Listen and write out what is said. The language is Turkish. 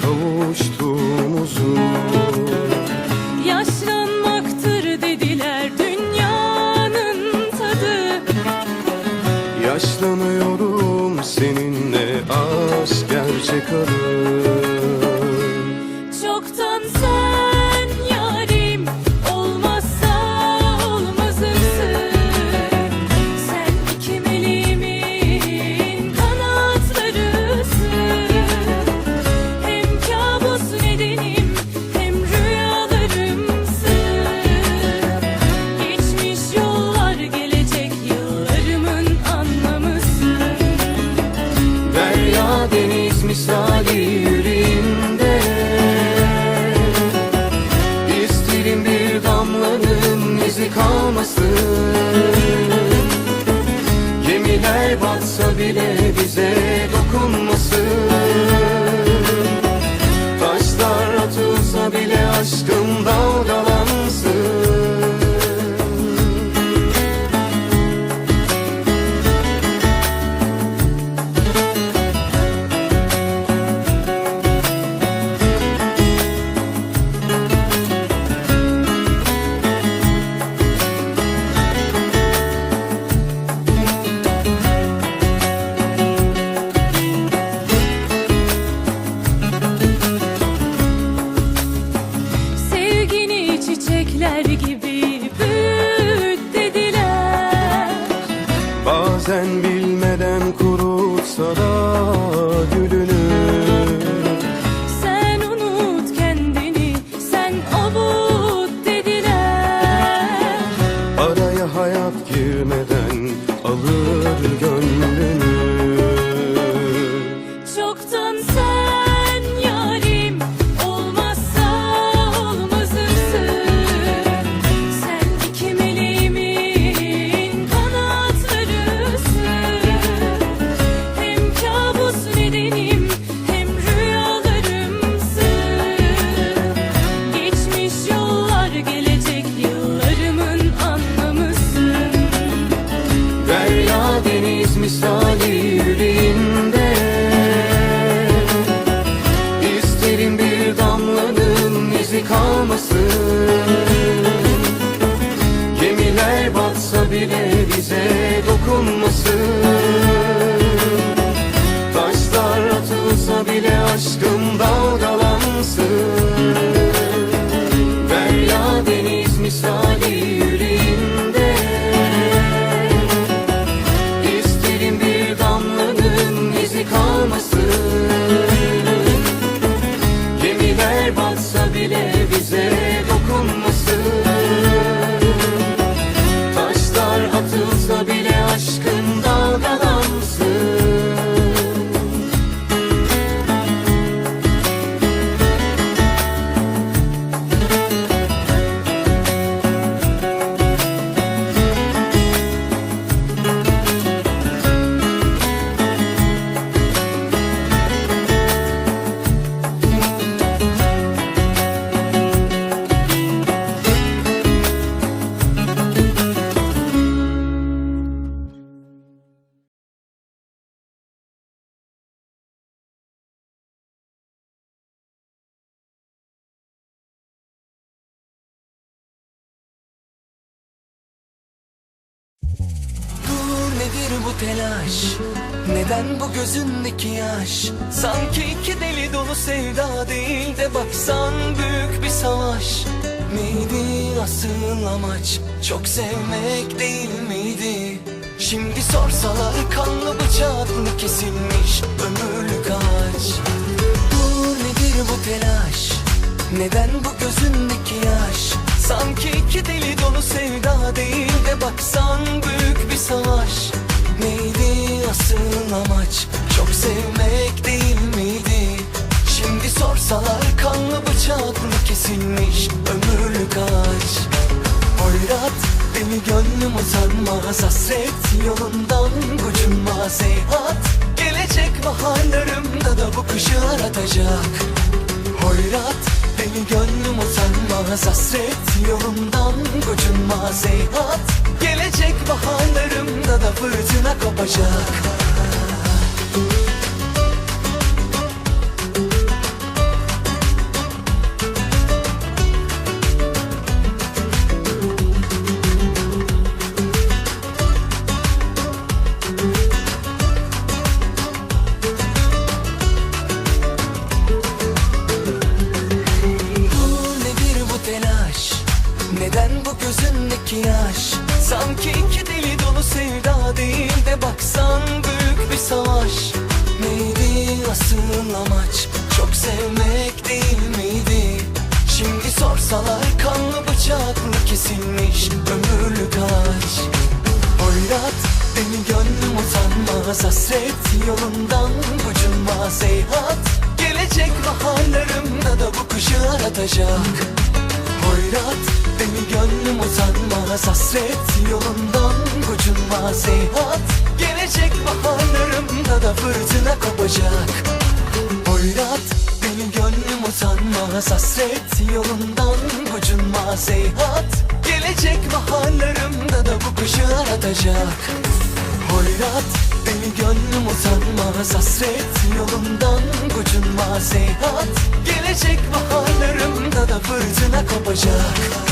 cold. Kalmasın Gemiler batsa bile deniz misali bu telaş Neden bu gözündeki yaş? Sanki iki deli dolu sevda değil de Baksan büyük bir savaş. Miydi asıl amaç Çok sevmek değil miydi? Şimdi sorsalar kanlı bıçaklı kesilmiş Ömürlük ağaç Dur nedir bu telaş? Neden bu gözündeki yaş? Sanki iki deli dolu sevda değil de Baksan büyük bir savaş Neydi asıl amaç? Çok sevmek değil miydi? Şimdi sorsalar kanlı bıçaklı kesilmiş? Ömürlük ağaç Hoyrat deli gönlüm utanmaz. Hasret yolundan gocunmaz Eyhat gelecek baharlarımda da bu kışı aratacak Hoyrat deli gönlüm utanmaz Hasret yolundan gocunmaz Eyhat gelecek baharlarımda da fırtına kopacak gözündeki yaş Sanki iki deli dolu sevda değil de Baksan büyük bir savaş. Neydi asıl amaç? Çok sevmek değil miydi? Şimdi sorsalar kanlı bıçaklı kesilmiş? Ömürlük ağaç Hoyrat deli gönlüm utanmaz Hasret yolundan gocunmaz. Eyhat gelecek baharlarımda da bu kışı aratacak Hoyrat Deli gönlüm utanmaz hasret Yolundan gocunmaz heyhat Gelecek baharlarımda da fırtına kopacak. Hoyrat Benim gönlüm utanmaz hasret Yolundan gocunmaz heyhat Gelecek baharlarımda da bu kışı aratacak. Hoyrat Beni gönlüm utanmaz hasret Yolundan gocunmaz heyhat Gelecek baharlarımda da fırtına kopacak